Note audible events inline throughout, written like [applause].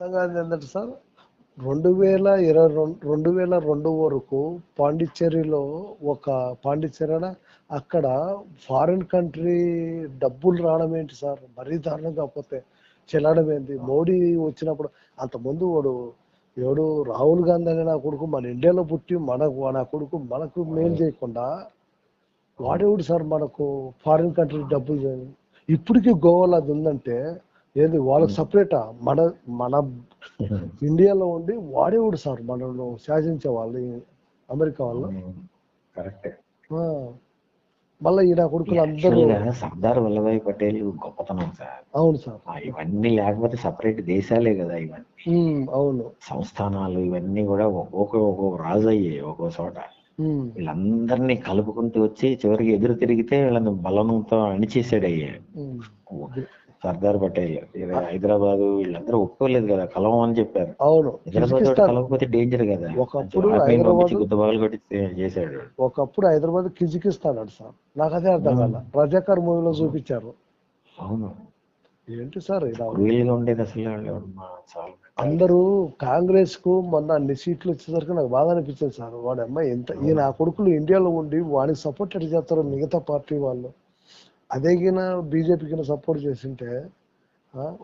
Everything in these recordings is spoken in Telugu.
కాదు ఏంటంటే సార్ రెండు వేల ఇరవై రెండు రెండు వేల రెండు వరకు పాండిచ్చేరిలో ఒక పాండిచ్చేరి అక్కడ ఫారిన్ కంట్రీ డబ్బులు రావడం ఏంటి సార్? మరీ దారుణం కాకపోతే చెల్లడం ఏంటి మోడీ వచ్చినప్పుడు అంతకుముందు వాడు ఎవడు? రాహుల్ గాంధీ అనే నా కొడుకు మన ఇండియాలో పుట్టి మనకు నా కొడుకు మనకు మేలు చేయకుండా వాడేవాడు సార్ మనకు ఫారిన్ కంట్రీ డబ్బులు చేయని ఇప్పటికీ గోవాలో అది ఉందంటే ఏది వాళ్ళకి సపరేటా? మన మన [laughs] ఇండియాలో ఉండి వాడేవాడు సార్ మనల్ని శాసించే వాళ్ళు అమెరికా వాళ్ళు. మళ్ళీ ఈ నా కొడుకులు అందరూ సర్దార్ వల్లభాయ్ పటేల్ గొప్పతనం సార్. అవును సార్. ఇవన్నీ లేకపోతే సపరేట్ దేశాలే కదా ఇవన్నీ. అవును. సంస్థానాలు ఇవన్నీ కూడా ఒక్కొక్క ఒక్కొక్క రాజు అయ్యాయి ఒక్కొక్క చోట. వీళ్ళందరినీ కలుపుకుంటూ వచ్చి చివరికి ఎదురు తిరిగితే వీళ్ళని బలంతో అణిచేసాడు అయ్యాడు ఉమ్. సర్దార్ పటేల్ హైదరాబాద్ వీళ్ళందరూ ఒప్పుకోలేదు కదా కలవం అని చెప్పారు. అవును. హైదరాబాద్ కలవకపోతే డేంజర్ కదా. ఒకప్పుడు హైదరాబాద్ కొట్టి చేశాడు ఒకప్పుడు హైదరాబాద్ కిజికిస్తాన్ సార్. నాకు అదే అర్థం కాల. రజాకర్ మూవీలో చూపించారు. అవును. ఏంటి సార్ ఇలా ఉండేది అసలు అందరూ కాంగ్రెస్కు మొన్న అన్ని సీట్లు వచ్చేసరికి నాకు బాగా అనిపించింది సార్. వాడి అమ్మాయి ఎంత ఈ నా కొడుకులు ఇండియాలో ఉండి వాడికి సపోర్ట్ ఎట్లా చేస్తారో మిగతా పార్టీ వాళ్ళు. అదే గిన బీజేపీకి సపోర్ట్ చేసింటే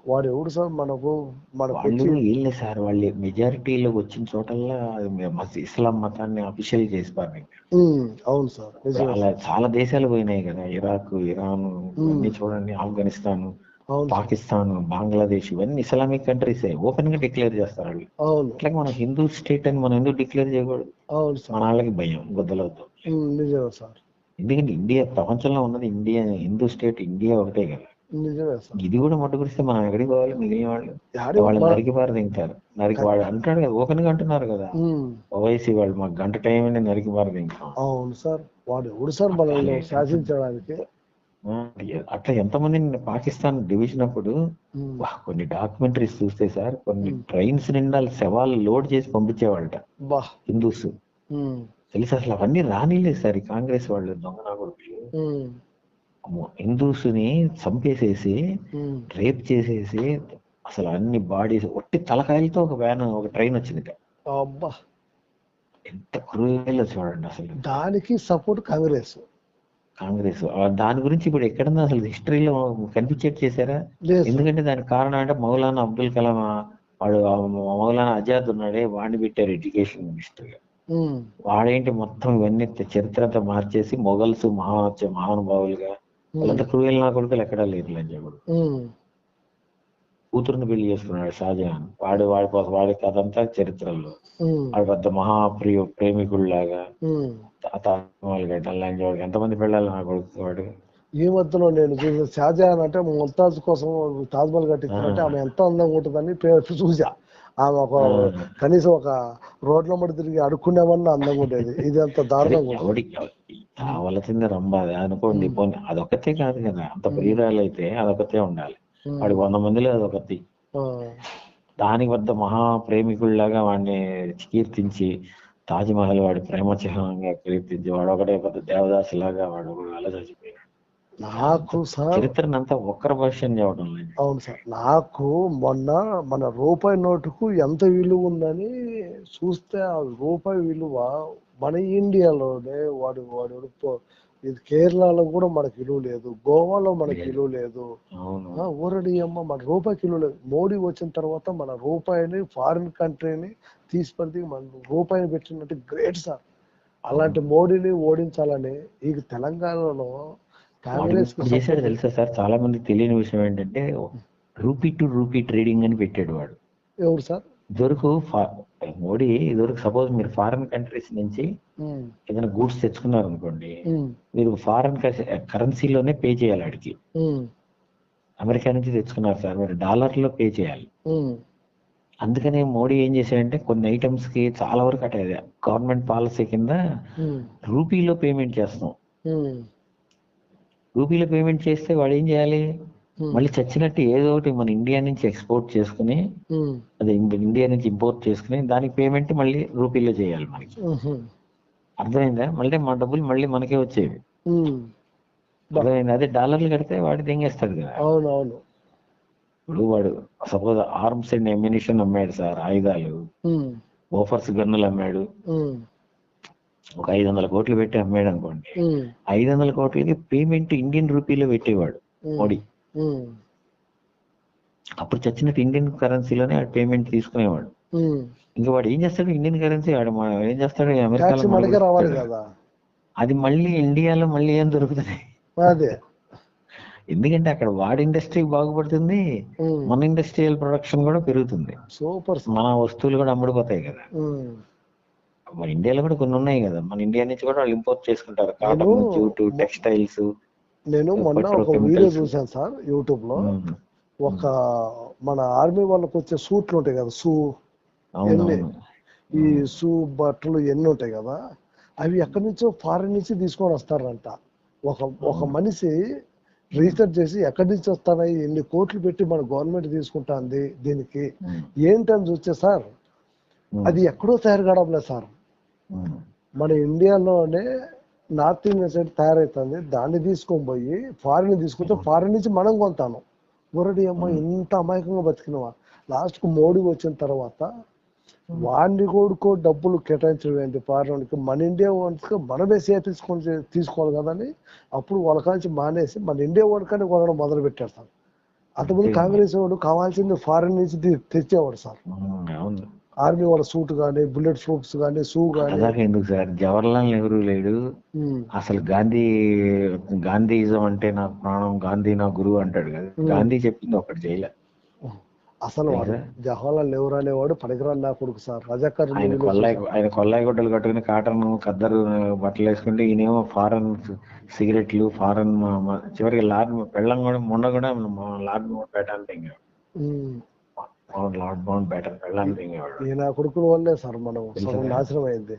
వాడు ఎవడు సార్ మనకు మనకు వాళ్ళు వీళ్ళే సార్ వాళ్ళు మెజారిటీలోకి వచ్చిన చోటల్లా ఇస్లాం మతాన్ని అఫీషియల్ ఉమ్, అవును సార్ చాలా దేశాలు పోయినాయి కదా ఇరాక్ ఇరాన్ చూడండి ఆఫ్ఘనిస్తాన్ పాకిస్తాన్ బంగ్లాదేశ్ ఇవన్నీ ఇస్లామిక్ కంట్రీస్ ఓపెన్గా డిక్లేర్ చేస్తారు వాళ్ళు. అట్లాగే మనం హిందూ స్టేట్ అని మనం ఎందుకు డిక్లేర్ చేయకూడదు? మన వాళ్ళకి భయం ఉమ్, నిజమే సార్. ఎందుకంటే ఇండియా ప్రపంచంలో ఉన్నది ఇండియా హిందూ స్టేట్ ఇండియా ఒకటే కదా. ఇది కూడా మట్టుకురిస్తే మనం ఎక్కడికి పోవాలి? మిగిలిన వాళ్ళు. వాళ్ళు నరికి పారు తింటారు. నరికి వాడు అంటాడు కదా ఓపెన్గా అంటున్నారు కదా. ఓవైసీ వాళ్ళు మాకు గంట టైం నరికి పారు తింటాం. అవును సార్. వాడు ఎవడు సార్ మనల్ని శాసించడానికి? అట్లా ఎంతమంది పాకిస్తాన్ డివిజన్ అప్పుడు కొన్ని డాక్యుమెంటరీస్ చూస్తే సార్ కొన్ని ట్రైన్స్ నిండా శవాలు లోడ్ చేసి పంపించేవాళ్ళట. బా. హిందూస్. తెలుసు? అసలు అవన్నీ రానిలేదు సార్ ఈ కాంగ్రెస్ వాళ్ళు దొంగ నా కొడుకులు హిందూస్ని చంపేసేసి రేప్ చేసేసి అసలు అన్ని బాడీస్ ఒట్టి తలకాయలతో ఒక వ్యాన్ ఒక ట్రైన్ వచ్చింది అబ్బా. ఎంత క్రూయల్ చూడండి అసలు. దానికి సపోర్ట్ కాంగ్రెస్. కాంగ్రెస్. దాని గురించి ఇప్పుడు ఎక్కడన్నా అసలు హిస్టరీలో కనిపించేట్ చేశారా. ఎందుకంటే దానికి కారణం అంటే మౌలానా అబ్దుల్ కలాం వాడు మౌలానా ఆజాద్ ఉన్నాడే వాడిని పెట్టారు ఎడ్యుకేషన్ మినిస్టర్గా వాడేంటి మొత్తం ఇవన్నీ తె- చరిత్ర అంతా మార్చేసి మొఘల్స్ మహా మహానుభావులుగా వాళ్ళంతా క్రూయల్ నా కొడుకులు ఎక్కడా లేరు లంజాగుడు. కూతురుని పెళ్ళి చేసుకున్నాడు షాజహాన్. వాడు వాడి కోసం వాడి కథ అంతా చరిత్రలో. వాడు పెద్ద మహాప్రియ ప్రేమికుడిలాగా. తాజ్మహల్ గట్ట లంజాగుడు ఎంతమంది పెళ్ళాలి నా కొడుకు వాడు? ఈ మధ్యలో నేను చూసిన షాజహాన్ అంటే ముంతాజ్ కోసం తాజ్మహల్ కట్టించారంటే ఆమె ఎంత అందంగా ఉంటుందని పేరు చూసా ఆమె ఒక కనీసం ఒక రోడ్ల మడి తిరిగి అడుక్కునేవన్నా అందంగా ఉండేది ఇది అంత దారుణంగా ఎవడి కావలసింది రంభ అనుకోండి పోనీ అదొకతే కాదు కదా అంత ప్రియురాలు అయితే అదొకతే ఉండాలి. వాడి వంద మందిలో అదొకటి. ఆ, దానికి వద్ద మహా ప్రేమికుల్లాగా వాడిని కీర్తించి తాజ్మహల్ వాడి ప్రేమ చిహ్నంగా కీర్తించి వాడు ఒకటే పెద్ద దేవదాసు లాగా వాడు అలా చచ్చిపోయాడు నాకు సార్ చరిత్రను అంతా ఒక్కరి భాష్యం చెప్పడం లేదు. అవును సార్ నాకు మొన్న మన రూపాయి నోటుకు ఎంత విలువ ఉందని చూస్తే ఆ రూపాయి విలువ మన ఇండియాలోనే వాడు వాడు ఇది కేరళలో కూడా మనకి విలువ లేదు గోవాలో మనకి విలువ లేదు. ఊరడి అమ్మ మన రూపాయికి విలువ లేదు. మోడీ వచ్చిన తర్వాత మన రూపాయిని ఫారిన్ కంట్రీని తీసుకొని మన రూపాయిని పెట్టినట్టు గ్రేట్ సార్. అలాంటి మోడీని ఓడించాలని ఈ తెలంగాణలో కాంగ్రెస్ చేశాడు తెలుసా సార్? చాలా మంది తెలియని విషయం ఏంటంటే రూపీ టు రూపీ ట్రేడింగ్ అని పెట్టాడు వాడు. ఎవరు సార్? ఇదివరకు మోడీ ఇదివరకు సపోజ్ మీరు ఫారిన్ కంట్రీస్ నుంచి ఏదైనా గూడ్స్ తెచ్చుకున్నారు అనుకోండి మీరు ఫారెన్ కరెన్సీలోనే పే చేయాలి ఉమ్, అమెరికా నుంచి తెచ్చుకున్నారు సార్ మీరు డాలర్లో పే చేయాలి. అందుకనే మోడీ ఏం చేశాడంటే కొన్ని ఐటమ్స్కి చాలా వరకు అటే గవర్నమెంట్ పాలసీ కింద రూపీలో పేమెంట్ చేస్తాం రూపీలో పేమెంట్ చేస్తే వాడు ఏం చేయాలి? ఉమ్, మళ్ళీ చచ్చినట్టు ఏదో ఒకటి మన ఇండియా నుంచి ఎక్స్పోర్ట్ చేసుకుని ఉమ్, అదే ఇండియా నుంచి ఇంపోర్ట్ చేసుకుని దానికి పేమెంట్ మళ్ళీ రూపీలో చేయాలి మనకి ఉమ్, అర్థమైందా? మళ్ళీ మన డబ్బులు మళ్ళీ మనకే వచ్చేవి. అర్థమైంది? అదే డాలర్లు కడితే వాడి దెంగేస్తాడు కదా? అవును అవును ఇప్పుడు వాడు సపోజ్ ఆర్మ్స్ అండ్ ఎమ్యునిషన్ అమ్మాడు సార్ ఆయుధాలు. ఓఫర్స్ గన్నులు అమ్మాడు. ఒక ఐదు వందల కోట్లు పెట్టి అమ్మాడు అనుకోండి. ఐదు వందల కోట్లకి పేమెంట్ ఇండియన్ రూపీలో పెట్టేవాడు మోడీ. అప్పుడు చచ్చినట్టు ఇండియన్ కరెన్సీలోనే పేమెంట్ తీసుకునేవాడు. ఇంకా వాడు ఏం చేస్తాడు? ఇండియన్ కరెన్సీ వాడు ఏం చేస్తాడు? అమెరికాలో. కదా. అది మళ్ళీ ఇండియాలో మళ్ళీ ఏం దొరుకుతుంది? ఎందుకంటే అక్కడ వాడి ఇండస్ట్రీ బాగుపడుతుంది. మన ఇండస్ట్రియల్ ప్రొడక్షన్ కూడా పెరుగుతుంది. సూపర్. మన వస్తువులు కూడా అమ్ముడుపోతాయి కదా. మన ఇండియాలో కూడా కొన్ని ఉన్నాయి కదా. మన ఇండియా నుంచి కూడా వాళ్ళు ఇంపోర్ట్ చేసుకుంటారు. కాటన్ జూటు టెక్స్టైల్స్ నేను మొన్న ఒక. వీడియో చూశాను సార్ యూట్యూబ్లో. ఒక మన ఆర్మీ వాళ్ళకి వచ్చే సూట్లు ఉంటాయి కదా షూ అవునవును. ఈ షూ బట్టలు ఎన్ని ఉంటాయి కదా అవి ఎక్కడి నుంచో ఫారెన్ నుంచి తీసుకొని వస్తారంట. ఒక ఒక మనిషి రీసెర్చ్ చేసి ఎక్కడి నుంచి వస్తాయి ఎన్ని కోట్లు పెట్టి మన గవర్నమెంట్ తీసుకుంటాంది దీనికి ఏంటని చూస్తే సార్ అది ఎక్కడో తయారు కావడం సార్. మన ఇండియాలోనే నార్త్ ఇండియన్ సైడ్ తయారవుతుంది దాన్ని తీసుకొని పోయి ఫారిన్ తీసుకుంటే ఫారిన్ నుంచి మనం కొంటాను. ఒరడి అమ్మ ఇంత అమాయకంగా బతికినవా. లాస్ట్కు మోడీ వచ్చిన తర్వాత వాడిని కొడుకో డబ్బులు కేటాయించడం ఏంటి ఫారిన్కి మన ఇండియా వాడికి మనమే సేఫ్ తీసుకొని తీసుకోవాలి కదని అప్పుడు వాళ్ళ కాంచి మానేసి మన ఇండియా వాడికని కొనడం మొదలు పెట్టారు సార్ అంతకుముందు అంతే. కాంగ్రెస్ వాడు కావాల్సింది ఫారిన్ నుంచి తెచ్చేవాడు సార్. ఆర్మీ వాళ్ళ సూట్ కానీ బుల్లెట్ ప్రూఫ్స్ కానీ షూ కానీ అలాగే ఎందుకు సార్? జవహర్లాల్ నెహ్రూ లేడు. అసలు గాంధీ గాంధీయిజం అంటే నాకు ప్రాణం గాంధీ నా గురువు అంటాడు కదా. గాంధీ చెప్పింది ఒకటి చేయలే అసలు? జవహర్లాల్ నెహ్రూ అనేవాడు పనికిరాని నా కొడుకు సార్. రజాకర్ ఆయన కొల్లాయి ఆయన కొల్లాయి గుడ్డలు కట్టుకుని కాటన్ కద్దరు బట్టలు వేసుకుంటే ఈయనేమో ఫారెన్ సిగరెట్లు ఫారెన్ చివరికి లార్డ్ పెళ్ళం కూడా మొన్న కూడా లార్డ్ మౌంట్ బ్యాటన్ ఈ నా కొడుకుల వల్లే సార్ మనం? నాశనం అయింది.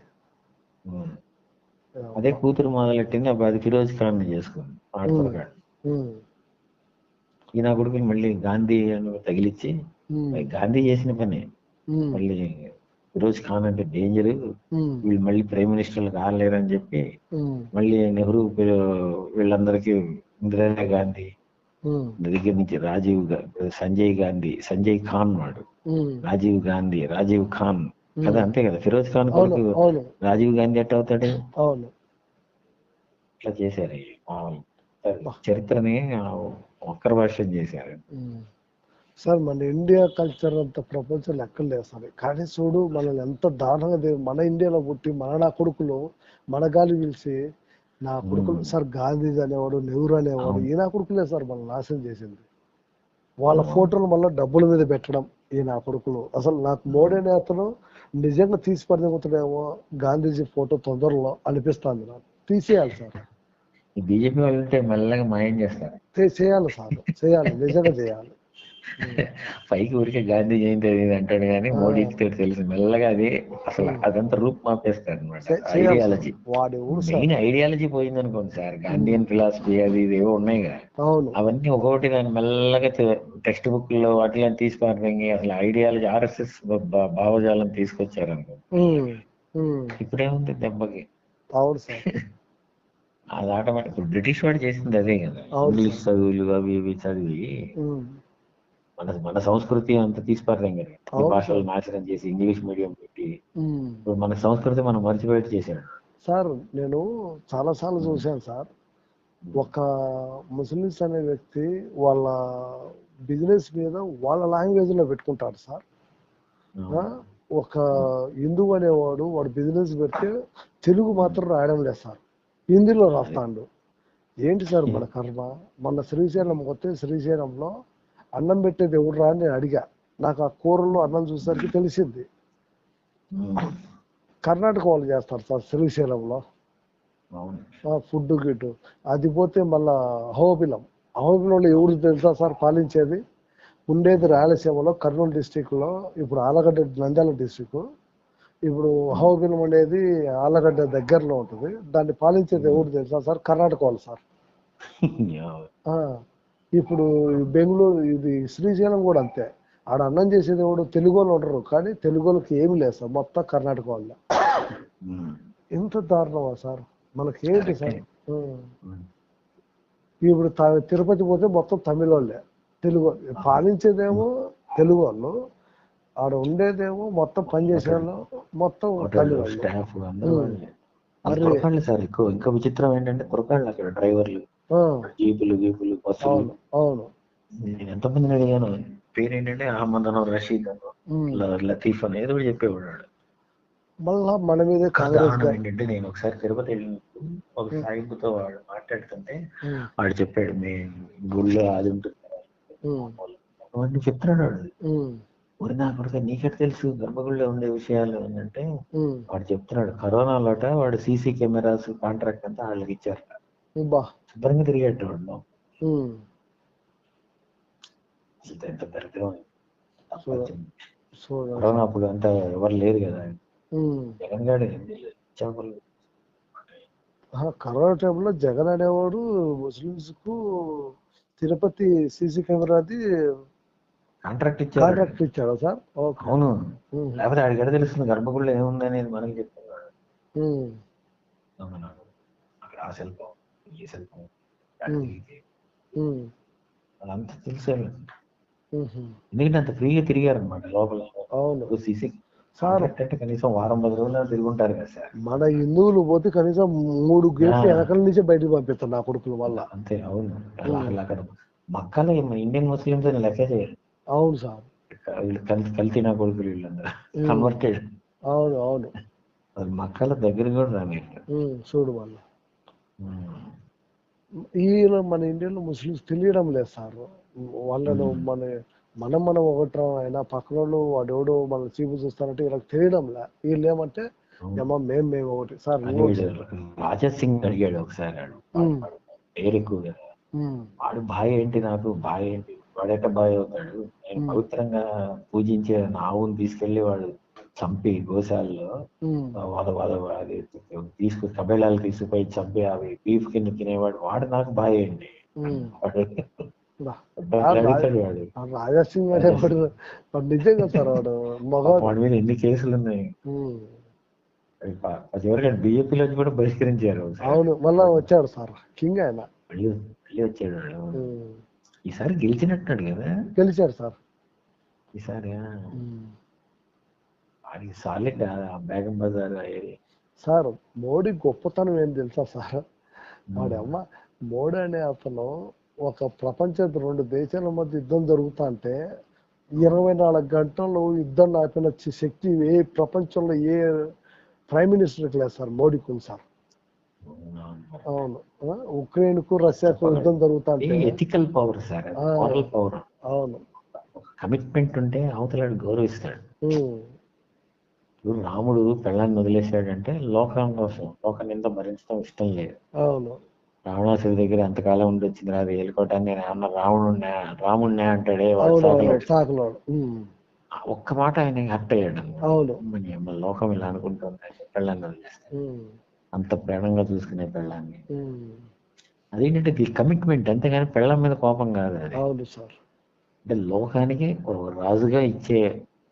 అదే కూతురు మొదలెట్టింది అప్పుడు అది ఫిరోజ్ ఖాన్ చేసుకుంది ఈ నా కొడుకుని మళ్ళీ గాంధీ అని తగిలిచ్చి గాంధీ చేసిన పని. మళ్ళీ ఫిరోజ్ ఖాన్ అంటే డేంజర్. వీళ్ళు మళ్ళీ ప్రైమ్ మినిస్టర్లు కాలేరని చెప్పి మళ్ళీ నెహ్రూ వీళ్ళందరికీ ఇందిరా గాంధీ దగ్గర నుంచి రాజీవ్ సంజయ్ గాంధీ సంజయ్ ఖాన్ వాడు. రాజీవ్ గాంధీ రాజీవ్ ఖాన్. కదా అంతే కదా ఫిరోజ్ ఖాన్ కొడుకు రాజీవ్ గాంధీ ఎట్ట అవుతాడు? అవును. ఇట్లా చేశారు చరిత్రని ఒక్కర భాష్యం చేశారు. సార్ మన ఇండియా కల్చర్ అంత ప్రపంచంలో ఎక్కడ లేదు సార్. కానీ చూడు మనల్ని ఎంత దారుణంగా మన ఇండియాలో పుట్టి మన నా కొడుకులు మన గాలి పిలిచి నా కొడుకులు సార్ గాంధీజీ అనేవాడు నెహ్రూ అనేవాడు ఈ నా కొడుకులే సార్ మనం నాశనం చేసింది. వాళ్ళ ఫోటోలు మళ్ళీ డబ్బుల మీద పెట్టడం ఈ నా కొడుకులు. అసలు నాకు మోడీ అతను నిజంగా తీసి పడిపోతాడేమో గాంధీజీ ఫోటో తొందరలో అనిపిస్తుంది నాకు. తీసేయాలి సార్. బీజేపీ వాళ్ళు మెల్లగా మాయం చేస్తారు. చేయాలి సార్ చేయాలి నిజంగా చేయాలి. [laughs] పైకి ఊరికే గాంధీ జయంతి అది అంటాడు కానీ మోడీకి తెలుసు. మెల్లగా అది అసలు అదంతా రూప్ మాపేస్తారు అనమాట ఐడియాలజీ మెయిన్ ఐడియాలజీ పోయింది అనుకోండి సార్. గాంధీయన్ ఫిలాసఫీ అది ఇది ఏవో ఉన్నాయి కదా. అవును. అవన్నీ ఒక్కొక్కటి దాన్ని మెల్లగా టెక్స్ట్ బుక్లో వాటిలో తీసుకొని అసలు ఐడియాలజీ ఆర్ఎస్ఎస్ భావజాలం తీసుకొచ్చారు అనుకో ఇప్పుడేముంది దెబ్బకి? అవును సార్. [laughs] అది ఆటోమేటిక్ బ్రిటిష్ వాడు చేసింది అదే కదా. ఇంగ్లీష్ చదువులు అవి ఇవి చదివి మన మన సంస్కృతి అంతా తీసిపారలేం కదా. ఈ అవును భాషలు నాశనం చేసి ఇంగ్లీష్ మీడియం పెట్టి. ఇప్పుడు మన సంస్కృతి మనం మర్చిపోయేట్టు చేశాడు. సార్ నేను చాలా సార్లు చూశాను సార్. ఒక ముస్లిమ్స్ అనే వ్యక్తి వాళ్ళ బిజినెస్ మీద వాళ్ళ లాంగ్వేజ్లో పెట్టుకుంటారు సార్. ఒక హిందువు అనేవాడు వాడు బిజినెస్ పెడితే తెలుగు మాత్రం రాయడం లేదు సార్. హిందీలో రాస్తాడు. ఏంటి సార్ మన కర్మ? మన శ్రీశైలం పోతే శ్రీశైలంలో అన్నం పెట్టేది ఎవరు రా నేను అడిగా. నాకు ఆ కూరలో అన్నం చూసేసరికి తెలిసింది. ఉమ్. కర్ణాటక వాళ్ళు చేస్తారు సార్ శ్రీశైలంలో. అవును. ఫుడ్ గిడ్డు. అది పోతే మళ్ళా అహోబిలం. అహోబిలంలో ఎవరు తెలుసా సార్ పాలించేది? ఉండేది రాయలసీమలో కర్నూలు డిస్టిక్లో ఇప్పుడు ఆలగడ్డ నంద్యాల డిస్టిక్ ఇప్పుడు అహోబిలం అనేది ఆలగడ్డ దగ్గరలో ఉంటుంది. దాన్ని పాలించేది ఎవరు తెలుసా సార్? కర్ణాటక వాళ్ళు సార్. [laughs] ఇప్పుడు బెంగళూరు ఇది శ్రీశైలం కూడా అంతే. ఆడ అన్నం చేసేది ఎవడు? తెలుగు వాళ్ళు ఉండరు. కానీ తెలుగు వాళ్ళకి ఏమి లేదు సార్. మొత్తం కర్ణాటక వాళ్ళ. ఎంత దారుణమా సార్? మనకి ఏంటి సార్. ఇప్పుడు త- తిరుపతి పోతే మొత్తం తమిళ వాళ్ళే. తెలుగు పాలించేదేమో తెలుగు వాళ్ళు. ఆడ ఉండేదేమో మొత్తం పనిచేసే వాళ్ళు మొత్తం స్టాఫ్ అందరూ సార్ ఎక్కువ. ఇంకా విచిత్రం ఏంటంటే తురకాళ్ళు అక్కడ డ్రైవర్లు. జీపులు గీపులు బస్సులు. అవును నేను ఎంతమందిని అడిగాను? పేరు ఏంటంటే అహ్మద్ అనో రషీద్ అనో లతీఫ్ అని ఏదో చెప్పేవాడు వాడు. మళ్ళా మన మీదే ఏంటంటే నేను ఒకసారి తిరుపతి వెళ్ళినప్పుడు ఒక సాయిబుతో వాడు మాట్లాడుతుంటే వాడు చెప్పాడు మీ గుళ్ళో అది ఉంటుంది చెప్తున్నాడు వాడు. ఉమ్, ఊరి నా కొడుకు నీకెట్ తెలుసు? గర్భగుడిలో ఉండే విషయాలు ఏంటంటే. వాడు చెప్తున్నాడు కరోనాలోట వాడు సీసీ కెమెరాస్ కాంట్రాక్ట్ అంతా వాళ్ళకి ఇచ్చారు శుభ్రంగా అసలు ఎంత దరిద్రం. కరోనా అప్పుడు అంతా ఎవరు లేరు కదా. జగన్ గారు చేపలు కరోనా టైంలో జగన్ అనేవాడు ముస్లిమ్స్కు తిరుపతి సీసీ కెమెరాది కాంట్రాక్ట్ ఇచ్చారు కాంట్రాక్ట్ ఇచ్చాడు సార్? అవును. లేకపోతే ఎడ తెలుస్తుంది గర్భగుడిలో ఏముంది అనేది మనకి చెప్తున్నాడు అక్కడ ఆ ఉమ్, వాళ్ళంతా తెలిసేవాళ్ళు. ఎందుకంటే అంత ఫ్రీగా తిరిగారు అనమాట లోపల అవును. సార్ కనీసం వారం పది రోజులు తిరుగుంటారు కదా సార్ మన హిందువులు పోతే కనీసం మూడు గేట్లు. వెనకల నుంచే బయటకు పంపిస్తారు నా కొడుకుల వల్ల. అంతే అవును. మక్కలో ఇండియన్ ముస్లిమ్స్ అని లెక్క చేయరు. అవును సార్. వీళ్ళు కల్- కల్తీనా కొడుకులు వీళ్ళందరూ. కన్వర్టెడ్ అవును అవును. మక్కల దగ్గర కూడా ఉమ్, చూడు వాళ్ళు ఈయన మన ఇండియాలో ముస్లిమ్స్ తెలియడం లేదు సార్. వాళ్ళను. మన మనం మనం ఒకటం అయినా పక్కన వాళ్ళు వాడెవడో మన చీపు చూస్తారంటే వీళ్ళకి తెలియడం లే. వీళ్ళు ఏమంటే ఏమో మేం మేము ఒకటి. సార్ రాజా సింగ్ అడిగాడు ఒకసారి వాడు ఉమ్. వాడు బాయ్ ఏంటి నాకు? బాయ్ ఏంటి? వాడెట్ట బాయ్ అవుతాడు? నేను. పవిత్రంగా పూజించే నా ఆవును తీసుకెళ్ళి వాడు చంపి గోశాలలో వాళ్ళ వాళ్ళ అది తీసుకు తబేళాలు తీసుకుపోయి చంపి అవి బీఫ్ కింద తినేవాడు. వాడు నాకు బాయ్ రాజాసింగ్ అనేవాడు నిజంగా సార్ వాడు వాడి. మీద ఎన్ని కేసులు ఉన్నాయి. ఉమ్, అది ప- చివరికి బీజేపీలో కూడా బహిష్కరించారు. అవును మళ్ళా వచ్చాడు సార్. కింగ్ ఆయన. మళ్ళీ మళ్ళీ వచ్చాడు ఈసారి గెలిచినట్టున్నాడు కదా. గెలిచాడు సార్. ఈసారి. వాడికి సాలిడ్ బేగం బజార్ సార్ మోడీ గొప్పతనం ఏం తెలుసా సార్? వాడి అమ్మ మోడీ అనే అతను ఒక ప్రపంచ రెండు దేశాల మధ్య యుద్ధం జరుగుతా అంటే ఇరవై నాలుగు గంటలు యుద్ధం ఆపిన శక్తి ఏ ప్రపంచంలో ఏ ప్రైమ్ మినిస్టర్కి లేదు సార్ మోడీకి ఉంది సార్. అవును? ఉక్రెయిన్కు రష్యాకు యుద్ధం జరుగుతా అంటే ఎథికల్ పవర్ సార్ పవర్ అవును. కమిట్మెంట్ ఉంటే అవతలాడు గౌరవిస్తాడు. ఇప్పుడు రాముడు పెళ్ళాన్ని వదిలేశాడంటే లోకం కోసం లోక నింద భరించడం ఇష్టం లేదు. అవును. రావణాసుడి దగ్గర ఎంతకాలం ఉండి వచ్చింది రాదు ఏలుకోవటాన్ని నేను ఏమన్నా రావణుడినే రాముడినే అంటాడే ఒక్క మాట ఆయన హర్ట్ అయ్యాడు అవును. లోకం ఇలా అనుకుంటుంది పెళ్ళాన్ని వదిలేస్తే అంత ప్రేమంగా చూసుకునే పెళ్ళాన్ని. అదేంటంటే ఇది కమిట్మెంట్ అంతేగాని పెళ్ళం మీద కోపం కాదు అది. అవును సార్. అంటే లోకానికి ఒక రాజుగా ఇచ్చే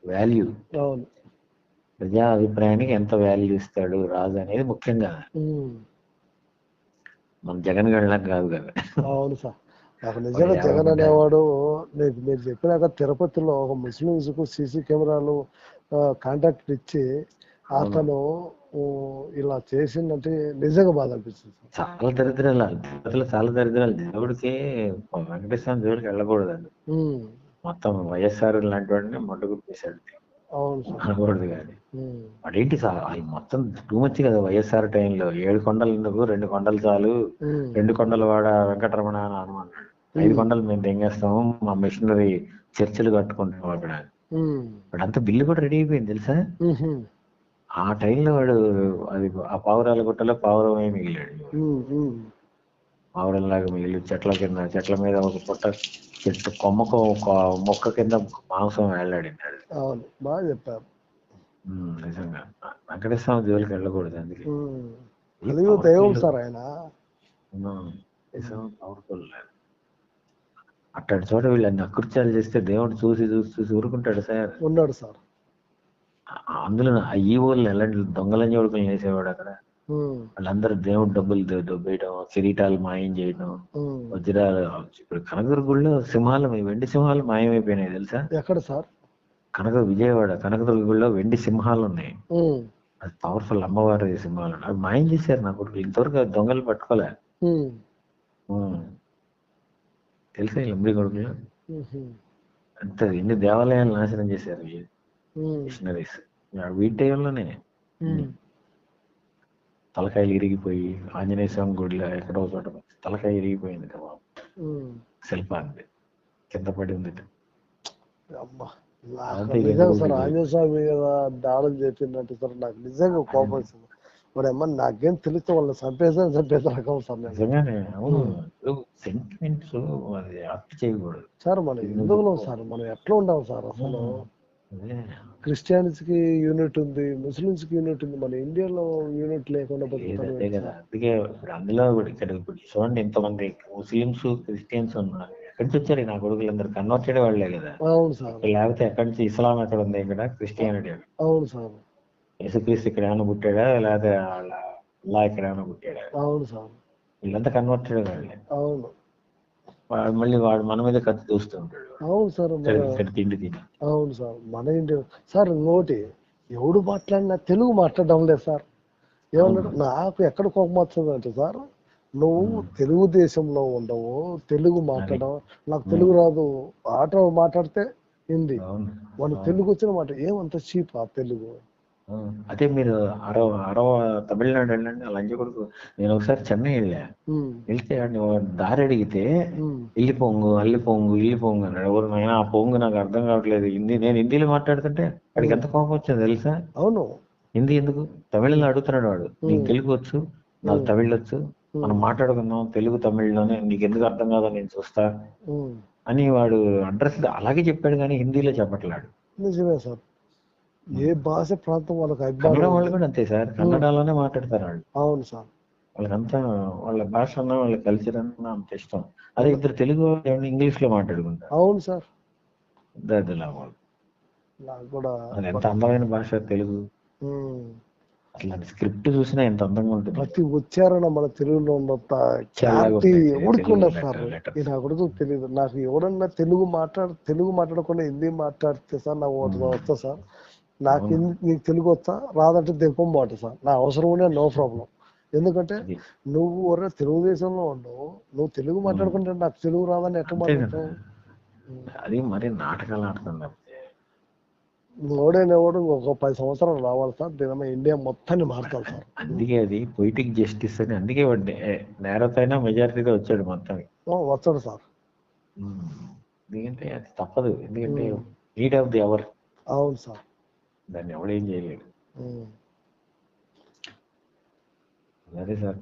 వాల్యూ అవును. ప్రజా అభిప్రాయానికి ఎంత వాల్యూ ఇస్తాడు రాజు అనేది ముఖ్యం కదా ఉమ్. మన జగన్ గళ్ళకి కాదు కదా అవును సార్ నాకు [laughs] నిజంగా జగన్. అనేవాడు మీరు చెప్పినాక తిరుపతిలో ఒక ముస్లింస్కు సీసీ కెమెరాలు కాంటాక్ట్ ఇచ్చి అతను ఇలా చేసిందంటే నిజంగా బాధ అనిపిస్తుంది. చాలా దరిద్రాలు తిరుపతిలో చాలా దరిద్రాలు దేవుడికి వెంకటేశ్వర దేవుడికి వెళ్ళకూడదు అది ఉమ్, మొత్తం వైఎస్ఆర్ లాంటి వాడిని సార్ అనకూడదు కానీ. వాడేంటి సార్? అది మొత్తం టూ మచ్ కదా వైఎస్ఆర్ టైంలో. ఏడు కొండలు ఎందుకు? రెండు కొండలు చాలు. రెండు కొండలు వాడ వెంకటరమణ అని అనుమన్నాడు ఐదు కొండలు మేము తెంగేస్తాము. మా మిషనరీ చర్చలు కట్టుకుంటాం అక్కడ. వాడంతా బిల్లు కూడా రెడీ అయిపోయింది తెలుసా? ఆ టైంలో వాడు అది ఆ పావురాల గుట్టలో పావురమే మిగిలాడు. పావురంలాగా మిగిలి చెట్ల కింద చెట్ల మీద ఒక పుట్ట చెట్టు కొమ్మకు ఒక మొక్క కింద మాంసం వేలాడినాడు అవును బాగా చెప్పారు. నిజంగా. వెంకటేశ్వర జోలికి వెళ్ళకూడదు అందుకే. దైవం సార్ ఆయన. పవర్ఫుల్ అట్టడి చోట వీళ్ళని అకృత్యాలు చేస్తే దేవుడు చూసి చూసి చూసి ఊరుకుంటాడు సార్. ఉన్నాడు సార్. అందులో ఆ ఈవోళ్ళు ఎలాంటి దొంగలని చూడుకుని వేసేవాడు అక్కడ? వాళ్ళందరూ దేవుడు డబ్బులు దొబ్బేయడం కిరీటాలు మాయం చేయడం. వజ్రాలు ఇప్పుడు కనకదుర్గుల్లో సింహాలు వెండి సింహాలు మాయమైపోయినాయి తెలుసా? ఎక్కడ సార్? కనక విజయవాడ కనకదుర్గుల్లో వెండి సింహాలు ఉన్నాయి. అది పవర్ఫుల్ అమ్మవారి సింహాలు. అవి మాయం చేశారు నా కొడుకు ఇంతవరకు దొంగలు పట్టుకోలే. తెలుసా ఈ లంబడి కొడుకులు? అంత ఎన్ని దేవాలయాలు నాశనం చేశారు మిషనరీస్. వీటి టైంలోనే. తలకాయలు ఇరిగిపోయి ఆంజనేయ స్వామి గుడిలో ఎక్కడో చోట తలకాయ ఇరిగిపోయింది కదా ఉమ్. శిల్పాన్ని కింద పడి ఉంది ఎందుకు ఇది? ఆంజనేయ స్వామి మీద దాడులు చేసినట్టు సార్ నాకు నిజంగా కోపం వచ్చింది మరి అమ్మ నాకేం తెలిస్తే వాళ్ళని చంపేసాను చంపేసా రకం సెంటిమెంట్స్ చేయకూడదు. సార్ మన హిందువులు సార్ మనం ఎట్లా ఉండాం సార్ అసలు? అదే. క్రిస్టియానిటీకి యూనిట్ ఉంది ముస్లిమ్స్కి యూనిట్ ఉంది మన ఇండియాలో యూనిట్ లేకుండా అదే కదా. అందుకే ఇప్పుడు అందులో కూడా ఇక్కడ ఇప్పుడు చూడండి ఇంతమంది ముస్లిమ్స్ క్రిస్టియన్స్ ఉన్నారు. ఎక్కడి నుంచి వచ్చారు నా కొడుకులందరూ కన్వర్టెడ్ వాళ్ళే కదా. అవును సార్. లేకపోతే ఎక్కడి నుంచి ఇస్లాం ఎక్కడ ఉంది ఇక్కడ? క్రిస్టియానిటీ? అవును సార్. యేసుక్రీస్తు ఇక్కడ ఏమైనా పుట్టాడా? లేకపోతే అల్లా ఇక్కడ ఏమైనా పుట్టాడా? అవును సార్. వీళ్ళంతా కన్వర్టెడ్ వాళ్ళే. అవును. వాడు మళ్ళీ వాడు మన మీద కత్తి చూస్తూ ఉంటాడు. అవును సార్ తిండి తిని. అవును సార్ మన ఇండియా సార్ ఇంకోటి ఎవడు మాట్లాడినా తెలుగు మాట్లాడడం లేదు సార్. ఏమన్నాడు? నాకు ఎక్కడ కోపం వస్తుంది అంటే సార్ నువ్వు తెలుగుదేశంలో ఉండవు తెలుగు మాట్లాడడం నాకు తెలుగు రాదు. ఆట మాట్లాడితే హిందీ. వాళ్ళు తెలుగు వచ్చిన మాట ఏమంత చీప్ ఆ తెలుగు. అదే మీరు అరవ అరవ తమిళనాడు వెళ్ళండి ఆ లంచ కొడుకు నేను ఒకసారి చెన్నై వెళ్ళా. వెళ్తే దారి అడిగితే ఇల్లి పొంగు అల్లి పొంగు ఇల్లి పొంగు అన్నాడు. ఎవరు ఆ పొంగు నాకు అర్థం కావట్లేదు. హిందీ నేను హిందీలో మాట్లాడుతుంటే వాడికి ఎంత కోపం వచ్చింది తెలుసా? అవును. హిందీ ఎందుకు? తమిళలో అడుగుతున్నాడు వాడు. నీకు తెలుగు వచ్చు నాకు తమిళ్ వచ్చు మనం మాట్లాడుకుందాం తెలుగు తమిళ్ళోనే నీకు ఎందుకు అర్థం కాదో నేను చూస్తా అని వాడు అడ్రస్ అలాగే చెప్పాడు కానీ హిందీలో చెప్పట్లేడు నిజమే సార్. ఏ భాష ప్రాంతం వాళ్ళకి అభిమానం వాళ్ళు కూడా అంతే సార్. కన్నడలోనే మాట్లాడతారు వాళ్ళు. అవును సార్. వాళ్ళకంతా వాళ్ళ భాష అన్నా వాళ్ళ కల్చర్ అన్నా అంత ఇష్టం. అదే ఇద్దరు తెలుగు వాళ్ళు ఇంగ్లీష్లో మాట్లాడుకుంటారు. అవును సార్. వాళ్ళు నాకు కూడా అది ఎంత అందమైన భాష తెలుగు. అట్లా స్క్రిప్ట్ చూసినా ఎంత అందంగా ఉంటుంది. ప్రతి ఉచ్చారణ మన తెలుగులో ఉన్నంత క్లారిటీ ఉంటాయి. ఎవరికి ఉండదు సార్? నాకు కూడా తెలియదు నాకు ఎవడన్నా తెలుగు మాట్లాడ తెలుగు మాట్లాడకుండా హిందీ మాట్లాడితే సార్ నాకు ఒకటి వస్తా సార్. నాకు నీకు తెలుగు వస్తా? రాదంటే దింపం మాట సార్. నా అవసరం ఉండే నో ప్రాబ్లం. ఎందుకంటే నువ్వు ఎవరైనా తెలుగుదేశంలో ఉండవు నువ్వు తెలుగు మాట్లాడుకుంటే నాకు తెలుగు రాదని ఎట్లా. మాట్లాడతావు? అది మరి నాటకాలు ఆడుతుంది ఎవడైనా ఒక పది సంవత్సరాలు రావాలి సార్. దీని ఇండియా మొత్తాన్ని మార్చాలి సార్. అందుకే అది పొయిటిక్ జస్టిస్ అని అందుకే వాడు నేరతైనా మెజారిటీతో వచ్చాడు మొత్తం. ఓ, వచ్చాడు సార్. ఎందుకంటే అది తప్పదు. ఎందుకంటే నీడ్ ఆఫ్ ది అవర్. అవును సార్. దాన్ని ఎవడేం చేయలేడు. అదే సార్